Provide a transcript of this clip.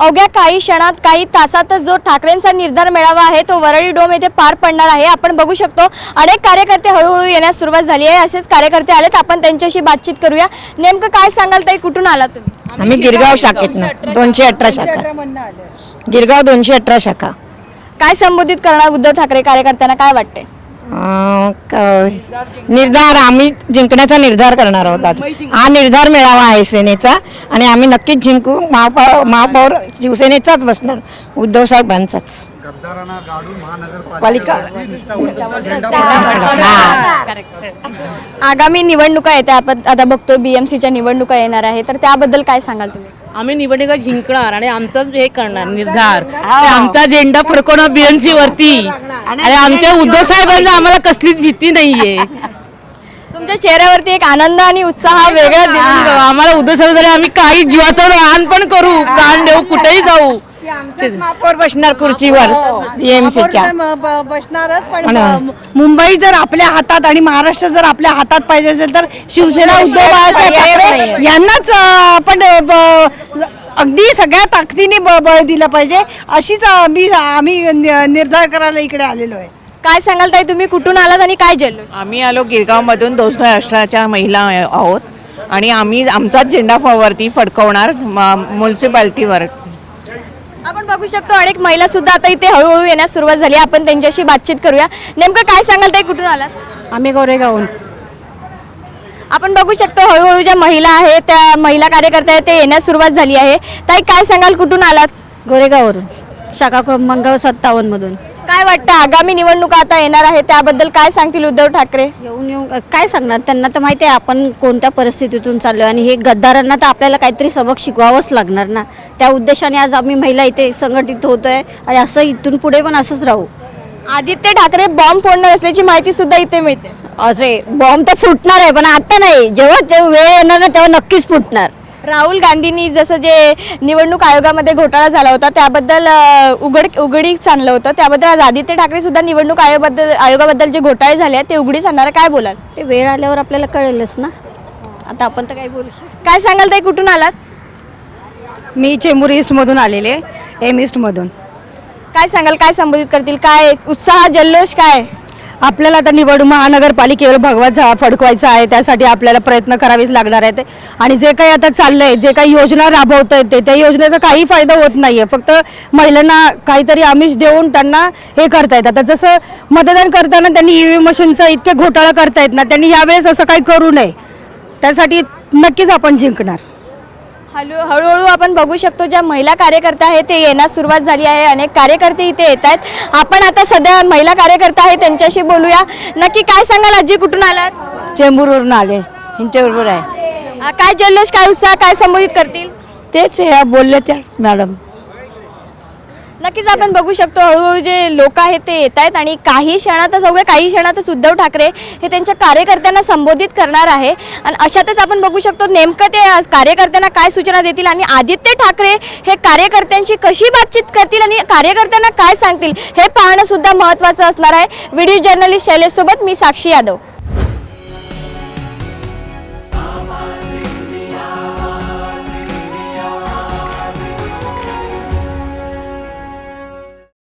अवघ्या काही क्षणात काही तासातच जो ठाकरेंचा निर्धार मेळावा आहे तो वरळी डोम येथे पार पडणार आहे. आपण बघू शकतो अनेक कार्यकर्ते हळूहळू येण्यास सुरुवात झाली आहे. असेच कार्यकर्ते आलेत. आपण त्यांच्याशी बातचीत करूया. नेमकं काय सांगाल ताई? कुठून आला तुम्ही? आम्ही गिरगाव शाखेतनं दोनशे अठरा शाखा. गिरगाव दोनशे अठरा शाखा. काय संबोधित करणार उद्धव ठाकरे कार्यकर्त्यांना? काय वाटते निर्धार आम्ही जिंकण्याचा निर्धार करणार आहोत आज. हा निर्धार मिळावा आहे सेनेचा आणि आम्ही नक्कीच जिंकू. महापौर महापौर शिवसेनेचाच बसणार उद्धव साहेबांचाच. गद्दारांना गाडून पालिका. महानगरपालिका आगामी निवडणुका येत्या आपण आता बघतो बीएमसीच्या निवडणुका येणार आहे तर त्याबद्दल काय सांगाल तुम्ही? आम्ही निवडणुका जिंकणार आणि आमचाच हे करणार निर्धार. आणि आमचा झेंडा फडकवणार बीएमसी वरती. आणि आमच्या उद्धव साहेबांना आम्हाला कसलीच भीती नाहीये. तुमच्या चेहऱ्यावरती एक आनंद आणि उत्साह वेगळा दिसून येतो. आम्हाला उद्धव साहेब झाले आम्ही काही जीवाचं रान पण करू प्राण देऊ कुठेही जाऊ. महापौर बसणार खुर्चीवर एमसीच्या बसणारच पण पण- म- मुंबई जर आपल्या हातात आणि महाराष्ट्र जर आपल्या हातात पाहिजे असेल तर शिवसेना उद्धव बाळासाहेब ठाकरे यांनाच अं, आपण अं, ब- अगदी सगळ्या ताकदीने ब- बळ दिलं पाहिजे. अशीच आम्ही आम्ही नि- निर्धार करायला इकडे आलेलो आहे. काय सांगाल ताई तुम्ही कुठून आलात आणि काय जल्लोष? आम्ही आलो गिरगावमधून दोनशे अठराच्या महिला आहोत. आणि आम्ही आमचाच झेंडा फ- वरती फडकवणार म्युन्सिपाल्टीवर आपण बघू शकतो अनेक महिला सुद्धा आता इथे हळूहळू येण्यास सुरुवात झाली. आपण त्यांच्याशी बातचीत करूया. नेमकं काय सांगाल ताई कुठून आलात? आम्ही गोरेगावून आपण बघू शकतो हळूहळू ज्या महिला आहेत त्या महिला कार्यकर्त्या आहेत ते येण्यास सुरुवात झाली आहे. ताई काय सांगाल? कुठून आलात? गोरेगाववरून शाखा क्रमांक सत्तावन्न मधून काय वाटतं आगामी निवडणुका आता येणार आहे त्याबद्दल काय सांगतील उद्धव ठाकरे? येऊन येऊन काय सांगणार? त्यांना तर माहिती आहे आपण कोणत्या परिस्थितीतून चाललो आणि हे गद्दारांना तर आपल्याला काहीतरी सबक शिकवावंच लागणार ना. त्या उद्देशाने आज आम्ही महिला इथे संघटित होतोय आणि असं इथून पुढे पण असंच राहू. आदित्य ठाकरे बॉम्ब फोडणार असल्याची माहिती सुद्धा इथे मिळते. असे बॉम्ब तर फुटणार आहे पण आता नाही. जेव्हा ते वेळ येणार ना तेव्हा नक्कीच फुटणार. राहुल गांधींनी जसं जे निवडणूक आयोगामध्ये घोटाळा झाला होता त्याबद्दल अ, उघड उघडीच आणलं होतं. त्याबद्दल आज आदित्य ठाकरे सुद्धा निवडणूक आयोगाबद्दल आयोगाबद्दल जे घोटाळे झाले आहेत ते उघडीच आणणार काय बोलाल? ते वेळ आल्यावर आपल्याला कळेलच ना. आता आपण तर काही बोलू शकतो काय सांगाल ताई कुठून आलात? मी चेंबूर ईस्टमधून आलेले एम ईस्टमधून काय सांगाल काय संबोधित करतील? काय उत्साह जल्लोष काय? आपल्याला आता निवड महानगरपालिकेवर भगवाचा फडकवायचा आहे त्यासाठी आपल्याला प्रयत्न करावेच लागणार आहेत. आणि जे काही आता चाललंय जे काही योजना राबवत आहेत ते त्या योजनेचा काही फायदा होत नाहीये. फक्त महिलांना काहीतरी आमिष देऊन त्यांना हे करता आता जसं मतदान करताना त्यांनी ईव्हीएम मशीनचा इतके घोटाळा करतायत ना त्यांनी यावेळेस असं काही करू नये. त्यासाठी नक्कीच आपण जिंकणार. हळू हळूहळू आपण बघू शकतो ज्या महिला कार्यकर्त्या आहेत ते येण्यास सुरुवात झाली आहे. अनेक कार्यकर्ते इथे येत आहेत. आपण आता सध्या महिला कार्यकर्ता आहे त्यांच्याशी बोलूया. नक्की काय सांगाल? आजी कुठून आलात? चेंबूरवरून आले. यांच्याबरोबर आहे. काय जल्लोष काय उत्साह काय संबोधित करतील? तेच ह्या बोलले त्या मॅडम. नक्कीच आपण बघू शकतो हळूहळू जे लोक आहेत ते येत आहेत आणि काही क्षणातच अवघ्या काही क्षणातच उद्धव ठाकरे हे त्यांच्या कार्यकर्त्यांना संबोधित करणार आहे. आणि अशातच आपण बघू शकतो नेमकं ते आज कार्यकर्त्यांना काय सूचना देतील आणि आदित्य ठाकरे हे कार्यकर्त्यांशी कशी बातचीत करतील आणि कार्यकर्त्यांना काय सांगतील हे पाहणं सुद्धा महत्त्वाचं असणार आहे. व्हिडिओ जर्नलिस्ट शैलेशसोबत मी साक्षी यादव.